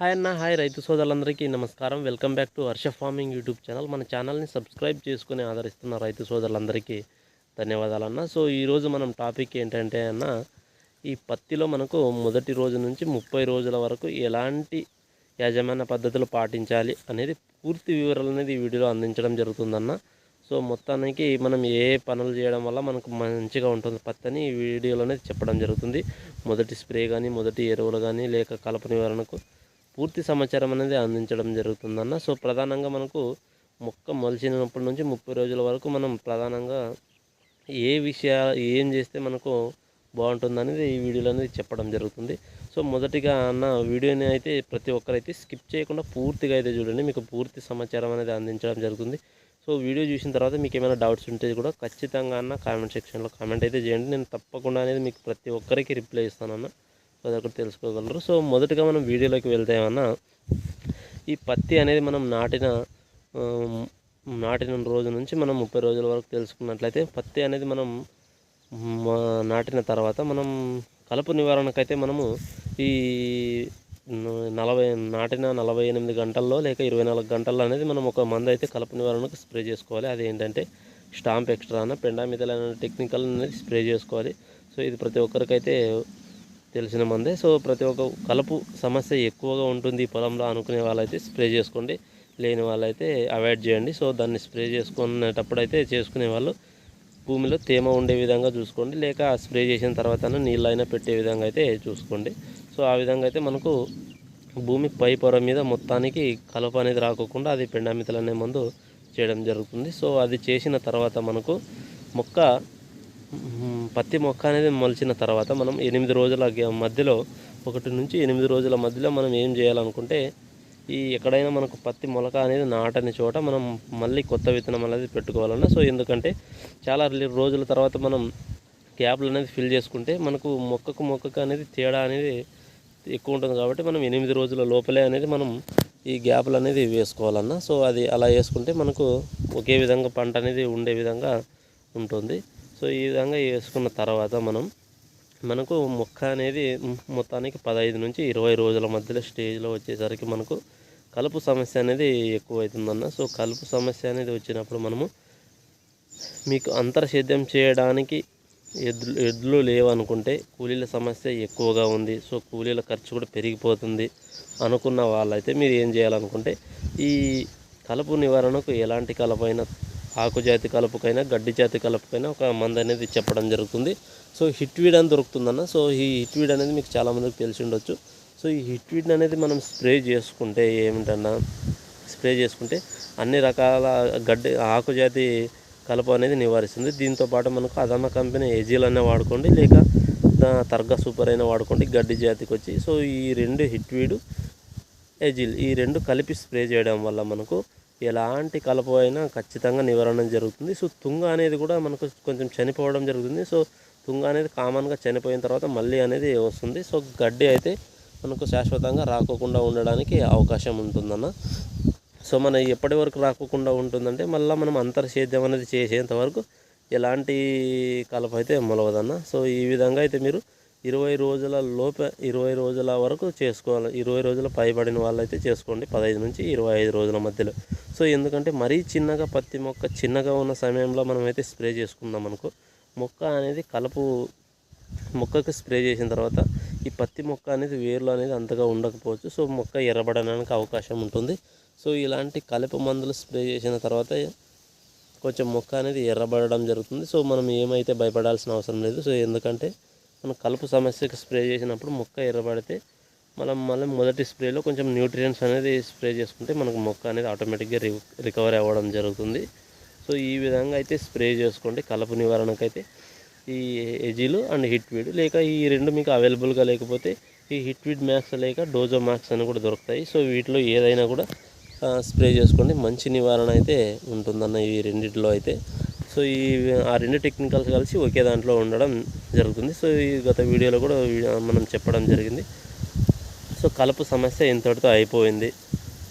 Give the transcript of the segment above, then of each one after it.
Hi అన్న hi రైతు సోదరులందరికీ నమస్కారం. Welcome back to Harsha farming YouTube channel మన ఛానల్ని సబ్స్క్రైబ్ చేసుకుని ఆదరిస్తున్న రైతు సోదరులందరికీ ధన్యవాదాలు అన్న. సో ఈరోజు మనం టాపిక్ ఏంటంటే అన్న ఈ పత్తిలో మనకు మొదటి రోజు నుంచి ముప్పై రోజుల వరకు ఎలాంటి యాజమాన్య పద్ధతులు పాటించాలి అనేది పూర్తి వివరాలు అనేది ఈ వీడియోలో అందించడం జరుగుతుందన్న. సో మొత్తానికి మనం ఏ పనులు చేయడం వల్ల మనకు మంచిగా ఉంటుంది పత్తి అని ఈ వీడియోలో అనేది చెప్పడం జరుగుతుంది. మొదటి స్ప్రే కానీ మొదటి ఎరువులు కానీ లేక కలప నివారణకు పూర్తి సమాచారం అనేది అందించడం జరుగుతుందన్న. సో ప్రధానంగా మనకు మొక్క మొలిచినప్పటి నుంచి ముప్పై రోజుల వరకు మనం ప్రధానంగా ఏ విషయా ఏం చేస్తే మనకు బాగుంటుంది అనేది ఈ వీడియోలో అనేది చెప్పడం జరుగుతుంది. సో మొదటిగా అన్న వీడియోని అయితే ప్రతి ఒక్కరైతే స్కిప్ చేయకుండా పూర్తిగా అయితే చూడండి. మీకు పూర్తి సమాచారం అనేది అందించడం జరుగుతుంది. సో వీడియో చూసిన తర్వాత మీకు ఏమైనా డౌట్స్ ఉంటే కూడా ఖచ్చితంగా అన్న కామెంట్ సెక్షన్లో కామెంట్ అయితే చేయండి. నేను తప్పకుండా అనేది మీకు ప్రతి ఒక్కరికి రిప్లై ఇస్తానన్న. అన్న అదొకటి తెలుసుకోగలరు. సో మొదటగా మనం వీడియోలోకి వెళ్తే ఏమన్నా ఈ పత్తి అనేది మనం నాటిన నాటిన రోజు నుంచి మనం ముప్పై రోజుల వరకు తెలుసుకున్నట్లయితే పత్తి అనేది మనం నాటిన తర్వాత మనం కలుపు నివారణకైతే మనము ఈ నలభై నాటిన నలభై ఎనిమిది గంటల్లో లేక ఇరవై నాలుగు గంటల్లో అనేది మనం ఒక మందు అయితే కలుపు నివారణకు స్ప్రే చేసుకోవాలి. అది ఏంటంటే స్టాంప్ ఎక్స్ట్రా అన్న పెండామిథల్ టెక్నికల్ అనేది స్ప్రే చేసుకోవాలి. సో ఇది ప్రతి ఒక్కరికైతే తెలిసిన మందే. సో ప్రతి ఒక్క కలుపు సమస్య ఎక్కువగా ఉంటుంది పొలంలో అనుకునే వాళ్ళైతే స్ప్రే చేసుకోండి. లేని వాళ్ళైతే అవాయిడ్ చేయండి. సో దాన్ని స్ప్రే చేసుకునేటప్పుడు అయితే చేసుకునే వాళ్ళు భూమిలో తేమ ఉండే విధంగా చూసుకోండి. లేక స్ప్రే చేసిన తర్వాత నీళ్ళైనా పెట్టే విధంగా అయితే చూసుకోండి. సో ఆ విధంగా అయితే మనకు భూమి పై పొర మీద మొత్తానికి కలుపు అనేది రాకోకుండా అది పెండామితలు అనే మందు చేయడం జరుగుతుంది. సో అది చేసిన తర్వాత మనకు మొక్క పత్తి మొక్క అనేది మొలిచిన తర్వాత మనం ఎనిమిది రోజుల గ్యా- మధ్యలో ఒకటి నుంచి ఎనిమిది రోజుల మధ్యలో మనం ఏం చేయాలనుకుంటే ఈ ఎక్కడైనా మనకు పత్తి మొలక అనేది నాటని చోట మనం మళ్ళీ కొత్త విత్తనం అనేది పెట్టుకోవాలన్నా. సో ఎందుకంటే చాలా రోజుల తర్వాత మనం గ్యాప్లు అనేది ఫిల్ చేసుకుంటే మనకు మొక్కకు మొక్కకు అనేది తేడా అనేది ఎక్కువ ఉంటుంది కాబట్టి మనం ఎనిమిది రోజుల లోపలే అనేది మనం ఈ గ్యాప్లు అనేది వేసుకోవాలన్నా. సో అది అలా వేసుకుంటే మనకు ఒకే విధంగా పంట అనేది ఉండే విధంగా ఉంటుంది. సో ఈ విధంగా వేసుకున్న తర్వాత మనం మనకు మొక్క అనేది మొత్తానికి పదహైదు నుంచి ఇరవై రోజుల మధ్యలో స్టేజ్లో వచ్చేసరికి మనకు కలుపు సమస్య అనేది ఎక్కువ అవుతుందన్న సో కలుపు సమస్య అనేది వచ్చినప్పుడు మనము మీకు అంతర సేద్యం చేయడానికి ఎద్లు ఎడ్లు లేవనుకుంటే కూలీల సమస్య ఎక్కువగా ఉంది. సో కూలీల ఖర్చు కూడా పెరిగిపోతుంది అనుకున్న వాళ్ళైతే మీరు ఏం చేయాలనుకుంటే ఈ కలుపు నివారణకు ఎలాంటి కలపైనా ఆకు జాతి కలుపుకైనా గడ్డి జాతి కలుపుకైనా ఒక మందు అనేది చెప్పడం జరుగుతుంది. సో హిట్వీడ్ అని దొరుకుతుందన్న. సో ఈ హిట్వీడ్ అనేది మీకు చాలామందికి తెలిసి ఉండొచ్చు. సో ఈ హిట్వీడ్ అనేది మనం స్ప్రే చేసుకుంటే ఏమిటన్నా స్ప్రే చేసుకుంటే అన్ని రకాల గడ్డి ఆకు జాతి కలుపు అనేది నివారిస్తుంది. దీంతో పాటు మనకు అదమ్మ కంపెనీ ఏజీలు అనే వాడుకోండి లేక దా- తర్గా సూపర్ అయినా వాడుకోండి గడ్డి జాతికి వచ్చి. సో ఈ రెండు హిట్వీడు ఎజిల్ ఈ రెండు కలిపి స్ప్రే చేయడం వల్ల మనకు ఎలాంటి కలప అయినా ఖచ్చితంగా నివారణ జరుగుతుంది. సో తుంగ అనేది కూడా మనకు కొంచెం చనిపోవడం జరుగుతుంది. సో తుంగ అనేది కామన్గా చనిపోయిన తర్వాత మళ్ళీ అనేది వస్తుంది. సో గడ్డి అయితే మనకు శాశ్వతంగా రాకోకుండా ఉండడానికి అవకాశం ఉంటుందన్న. సో మన ఎప్పటి వరకు రాకోకుండా ఉంటుందంటే మళ్ళీ మనం అంతర్సేద్యం అనేది చేసేంత వరకు ఎలాంటి కలప అయితే మొలవదన్న. సో ఈ విధంగా అయితే మీరు ఇరవై రోజుల లోపే ఇరవై రోజుల వరకు చేసుకోవాలి. ఇరవై రోజుల పైబడిన వాళ్ళైతే చేసుకోండి. పదహైదు నుంచి ఇరవై ఐదు రోజుల మధ్యలో. సో ఎందుకంటే మరీ చిన్నగా పత్తి మొక్క చిన్నగా ఉన్న సమయంలో మనమైతే స్ప్రే చేసుకుందాం అనుకో. మొక్క అనేది కలుపు మొక్కకు స్ప్రే చేసిన తర్వాత ఈ పత్తి మొక్క అనేది వేర్లు అనేది అంతగా ఉండకపోవచ్చు. సో మొక్క ఎర్రబడడానికి అవకాశం ఉంటుంది. సో ఇలాంటి కలుపు మందులు స్ప్రే చేసిన తర్వాత కొంచెం మొక్క అనేది ఎర్రబడడం జరుగుతుంది. సో మనం ఏమైతే భయపడాల్సిన అవసరం లేదు. సో ఎందుకంటే మనం కలుపు సమస్యకి స్ప్రే చేసినప్పుడు మొక్క ఎర్రబడితే మనం మళ్ళీ మొదటి స్ప్రేలో కొంచెం న్యూట్రియంట్స్ అనేది స్ప్రే చేసుకుంటే మనకు మొక్క అనేది ఆటోమేటిక్గా రి రికవరీ అవ్వడం జరుగుతుంది. సో ఈ విధంగా అయితే స్ప్రే చేసుకోండి. కలుపు నివారణకైతే ఈ ఎజీలు అండ్ హిట్వీడ్ లేక ఈ రెండు మీకు అవైలబుల్గా లేకపోతే ఈ హిట్వీడ్ మ్యాక్స్ లేక డోజో మ్యాక్స్ అని కూడా దొరుకుతాయి. సో వీటిలో ఏదైనా కూడా స్ప్రే చేసుకోండి. మంచి నివారణ అయితే ఉంటుందన్న ఈ రెండిట్లో అయితే. సో ఈ ఆ రెండు టెక్నికల్స్ కలిసి ఒకే దాంట్లో ఉండడం జరుగుతుంది. సో ఈ గత వీడియోలో కూడా మనం చెప్పడం జరిగింది. సో కలుపు సమస్య ఇంతటితో అయిపోయింది.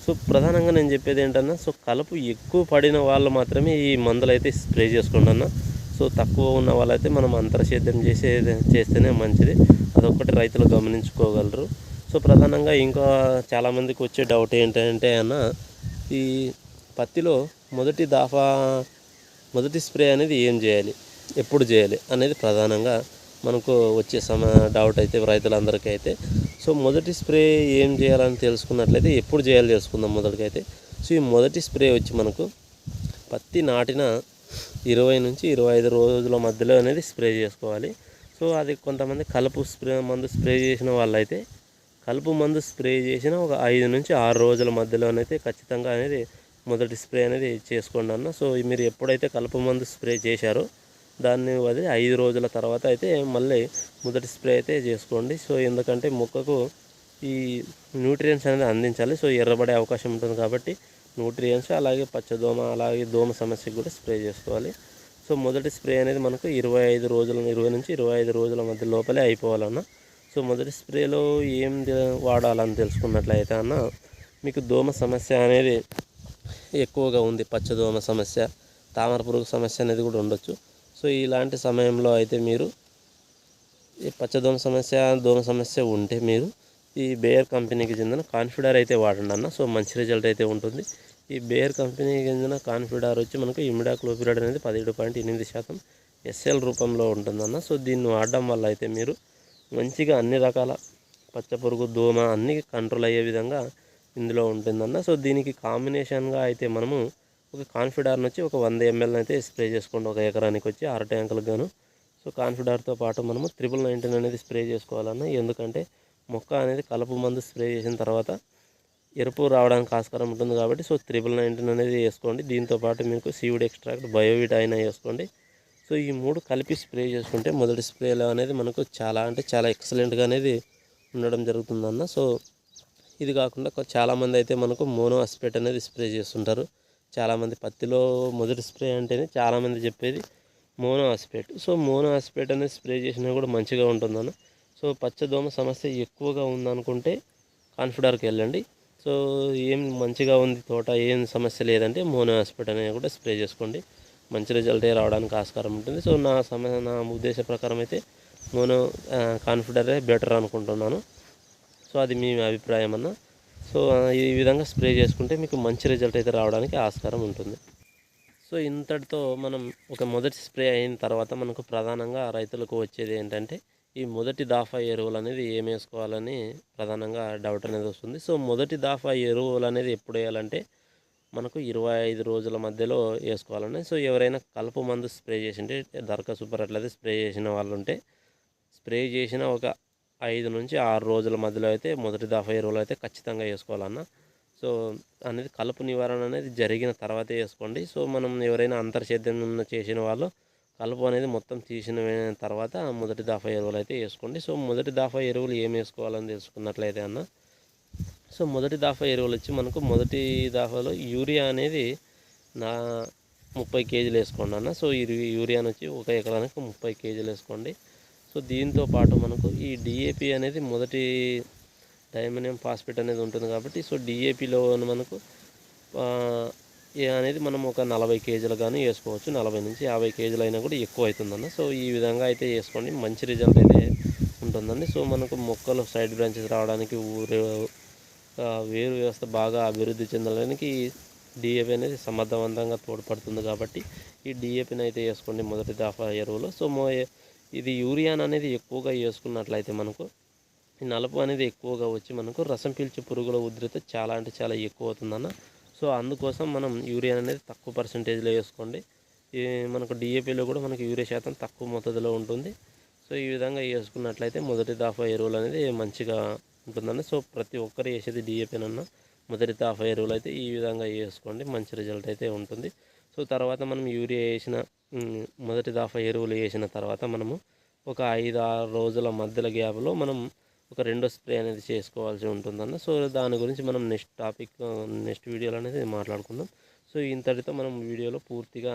సో ప్రధానంగా నేను చెప్పేది ఏంటన్నా సో కలుపు ఎక్కువ పడిన వాళ్ళు మాత్రమే ఈ మందులు అయితే స్ప్రే చేసుకోండి అన్న సో తక్కువ ఉన్న వాళ్ళైతే మనం అంతర్సేద్యం చేసే చేస్తేనే మంచిది. అదొక్కటి రైతులు గమనించుకోగలరు. సో ప్రధానంగా ఇంకా చాలామందికి వచ్చే డౌట్ ఏంటంటే అన్న ఈ పత్తిలో మొదటి దాఫా మొదటి స్ప్రే అనేది ఏం చేయాలి? ఎప్పుడు చేయాలి? అనేది ప్రధానంగా మనకు వచ్చే సమ డౌట్ అయితే రైతులందరికీ అయితే. సో మొదటి స్ప్రే ఏం చేయాలని తెలుసుకున్నట్లయితే ఎప్పుడు చేయాలి తెలుసుకుందాం మొదటికైతే. సో ఈ మొదటి స్ప్రే వచ్చి మనకు పత్తి నాటిన ఇరవై నుంచి ఇరవై ఐదు రోజుల మధ్యలో అనేది స్ప్రే చేసుకోవాలి. సో అది కొంతమంది కలుపు స్ప్రే మందు స్ప్రే చేసిన వాళ్ళైతే కలుపు మందు స్ప్రే చేసిన ఒక ఐదు నుంచి ఆరు రోజుల మధ్యలోనైతే ఖచ్చితంగా అనేది మొదటి స్ప్రే అనేది చేసుకోండి అన్న. సో మీరు ఎప్పుడైతే కలుపు మందు స్ప్రే చేశారో దాన్ని వదిలి ఐదు రోజుల తర్వాత అయితే మళ్ళీ మొదటి స్ప్రే అయితే చేసుకోండి. సో ఎందుకంటే మొక్కకు ఈ న్యూట్రియంట్స్ అనేది అందించాలి. సో ఎర్రబడే అవకాశం ఉంటుంది కాబట్టి న్యూట్రియంట్స్ అలాగే పచ్చదోమ అలాగే దోమ సమస్యకు కూడా స్ప్రే చేసుకోవాలి. సో మొదటి స్ప్రే అనేది మనకు ఇరవై ఐదు రోజుల ఇరవై నుంచి ఇరవై ఐదు రోజుల మధ్య లోపలే అయిపోవాలన్న సో మొదటి స్ప్రేలో ఏం వాడాలని తెలుసుకున్నట్లయితే అన్న మీకు దోమ సమస్య అనేది ఎక్కువగా ఉంది పచ్చదోమ సమస్య తామర పురుగు సమస్య అనేది కూడా ఉండొచ్చు. సో ఇలాంటి సమయంలో అయితే మీరు ఈ పచ్చదోమ సమస్య దోమ సమస్య ఉంటే మీరు ఈ బేయర్ కంపెనీకి చెందిన కాన్ఫిడర్ అయితే వాడండి అన్న. సో మంచి రిజల్ట్ అయితే ఉంటుంది. ఈ బేయర్ కంపెనీకి చెందిన కాన్ఫిడర్ వచ్చి మనకు ఇమిడాక్లోపిరాడ్ అనేది పదిహేడు పాయింట్ ఎనిమిది శాతం ఎస్ఎల్ రూపంలో ఉంటుందన్న సో దీన్ని వాడడం వల్ల అయితే మీరు మంచిగా అన్ని రకాల పచ్చ పురుగు దోమ అన్నీ కంట్రోల్ అయ్యే విధంగా ఇందులో ఉంటుందన్న. సో దీనికి కాంబినేషన్గా అయితే మనము ఒక కాన్ఫిడార్ని వచ్చి ఒక వంద ఎంఎల్ అయితే స్ప్రే చేసుకోండి ఒక ఎకరానికి వచ్చి ఆరు ట్యాంకులకు గాను సో కాన్ఫిడార్తో పాటు మనము త్రిపుల్ నైన్టీన్ అనేది స్ప్రే చేసుకోవాలన్న. ఎందుకంటే మొక్క అనేది కలుపు మందు స్ప్రే చేసిన తర్వాత ఎరుపు రావడానికి ఆస్కారం ఉంటుంది కాబట్టి సో త్రిపుల్ నైన్టీన్ అనేది వేసుకోండి. దీంతో పాటు మీకు సీవుడ్ ఎక్స్ట్రాక్ట్ బయోవిట్ అయినా వేసుకోండి. సో ఈ మూడు కలిపి స్ప్రే చేసుకుంటే మొదటి స్ప్రేలో అనేది మనకు చాలా అంటే చాలా ఎక్సలెంట్గా అనేది ఉండడం జరుగుతుందన్న. సో ఇది కాకుండా చాలామంది అయితే మనకు మోనో అస్పెట్ అనేది స్ప్రే చేస్తుంటారు. చాలామంది పత్తిలో మొదటి స్ప్రే అంటేనే చాలామంది చెప్పేది మోనో అస్పెట్. సో మోనో అస్పెట్ అనేది స్ప్రే చేసినా కూడా మంచిగా ఉంటుందన్న. సో పచ్చదోమ సమస్య ఎక్కువగా ఉందనుకుంటే కాన్ఫిడర్కి వెళ్ళండి. సో ఏం మంచిగా ఉంది తోట ఏం సమస్య లేదంటే మోనో హాస్పిటల్ అనేది కూడా స్ప్రే చేసుకోండి. మంచి రిజల్టే రావడానికి ఆస్కారం ఉంటుంది. సో నా సమ నా ఉద్దేశ ప్రకారం అయితే మోనో కాన్ఫిడరే బెటర్ అనుకుంటున్నాను. సో అది మీ అభిప్రాయం అన్న. సో ఈ విధంగా స్ప్రే చేసుకుంటే మీకు మంచి రిజల్ట్ అయితే రావడానికి ఆస్కారం ఉంటుంది. సో ఇంతటితో మనం ఒక మొదటి స్ప్రే అయిన తర్వాత మనకు ప్రధానంగా రైతులకు వచ్చేది ఏంటంటే ఈ మొదటి దాఫా ఎరువులు అనేది ఏం వేసుకోవాలని ప్రధానంగా డౌట్ అనేది వస్తుంది. సో మొదటి దాఫా ఎరువులు అనేది ఎప్పుడు వేయాలంటే మనకు ఇరవై ఐదు రోజుల మధ్యలో వేసుకోవాలని. సో ఎవరైనా కలుపు మందు స్ప్రే చేసింటే దర్కా సూపర్ అట్లయితే స్ప్రే చేసిన వాళ్ళు ఉంటే స్ప్రే చేసిన ఒక ఐదు నుంచి ఆరు రోజుల మధ్యలో అయితే మొదటి దాఫా ఎరువులు అయితే ఖచ్చితంగా వేసుకోవాలన్న. సో అనేది కలుపు నివారణ అనేది జరిగిన తర్వాతే వేసుకోండి. సో మనం ఎవరైనా అంతర్సేద్యం ఉన్న చేసిన వాళ్ళు కలుపు అనేది మొత్తం తీసిన తర్వాత మొదటి దాఫా ఎరువులు అయితే వేసుకోండి. సో మొదటి దాఫా ఎరువులు ఏం వేసుకోవాలని తెలుసుకున్నట్లయితే అన్న. సో మొదటి దాఫా ఎరువులు వచ్చి మనకు మొదటి దాఫాలో యూరియా అనేది నా ముప్పై కేజీలు వేసుకోండి అన్న. సో ఇది యూరియాని వచ్చి ఒక ఎకరానికి ముప్పై కేజీలు వేసుకోండి. సో దీంతో పాటు మనకు ఈ డిఏపి అనేది మొదటి డైమనియం ఫాస్ఫేట్ అనేది ఉంటుంది కాబట్టి సో డిఏపిలో మనకు ఏ అనేది మనం ఒక నలభై కేజీలు కానీ వేసుకోవచ్చు. నలభై నుంచి యాభై కేజీలు అయినా కూడా ఎక్కువ అవుతుందన్న. సో ఈ విధంగా అయితే వేసుకోండి. మంచి రిజల్ట్ అయితే ఉంటుందండి. సో మనకు మొక్కలు సైడ్ బ్రాంచెస్ రావడానికి ఊరు వేరు వ్యవస్థ బాగా అభివృద్ధి చెందడానికి డిఏపి అనేది సమర్థవంతంగా తోడ్పడుతుంది కాబట్టి ఈ డిఏపిని అయితే వేసుకోండి మొదటి దాఫా ఎరువులు. సో మో ఇది యూరియాన్ అనేది ఎక్కువగా వేసుకున్నట్లయితే మనకు ఈ నలుపు అనేది ఎక్కువగా వచ్చి మనకు రసం పీల్చే పురుగుల ఉధృతి చాలా అంటే చాలా ఎక్కువ అవుతుందన్న. సో అందుకోసం మనం యూరియా అనేది తక్కువ పర్సంటేజ్లో వేసుకోండి. మనకు డిఏపిలో కూడా మనకు యూరియా శాతం తక్కువ మోతాదులో ఉంటుంది. సో ఈ విధంగా వేసుకున్నట్లయితే మొదటి దాఫా ఎరువులు అనేది మంచిగా ఉంటుందండి సో ప్రతి ఒక్కరు వేసేది డిఏపినన్న మొదటి దాఫా ఎరువులు అయితే ఈ విధంగా వేసుకోండి. మంచి రిజల్ట్ అయితే ఉంటుంది. సో తర్వాత మనం యూరియా వేసిన మొదటి దాఫా ఎరువులు వేసిన తర్వాత మనము ఒక ఐదు ఆరు రోజుల మధ్యల గ్యాప్లో మనం ఒక రెండో స్ప్రే అనేది చేసుకోవాల్సి ఉంటుందన్న. సో దాని గురించి మనం నెక్స్ట్ టాపిక్ నెక్స్ట్ వీడియోలో అనేది మాట్లాడుకుందాం. సో ఇంతటితో మనం వీడియోలో పూర్తిగా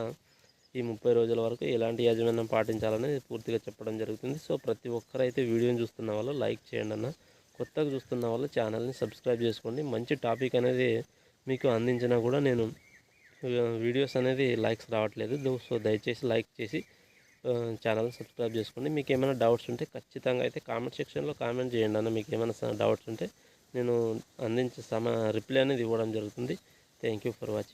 ఈ ముప్పై రోజుల వరకు ఎలాంటి యాజమాన్యం పాటించాలనేది పూర్తిగా చెప్పడం జరుగుతుంది. సో ప్రతి ఒక్కరైతే వీడియోని చూస్తున్న వాళ్ళు లైక్ చేయండి అన్న. కొత్తగా చూస్తున్న వాళ్ళు ఛానల్ని సబ్స్క్రైబ్ చేసుకోండి. మంచి టాపిక్ అనేది మీకు అందించినా కూడా నేను వీడియోస్ అనేది లైక్స్ రావట్లేదు. దో- సో దయచేసి లైక్ చేసి ఛానల్ సబ్స్క్రైబ్ చేసుకోండి. మీకు ఏమైనా డౌట్స్ ఉంటే ఖచ్చితంగా అయితే కామెంట్ సెక్షన్లో కామెంట్ చేయండి అన్న. మీకు ఏమైనా డౌట్స్ ఉంటే నేను అందించే సమ రిప్లై అనేది ఇవ్వడం జరుగుతుంది. Thank you for watching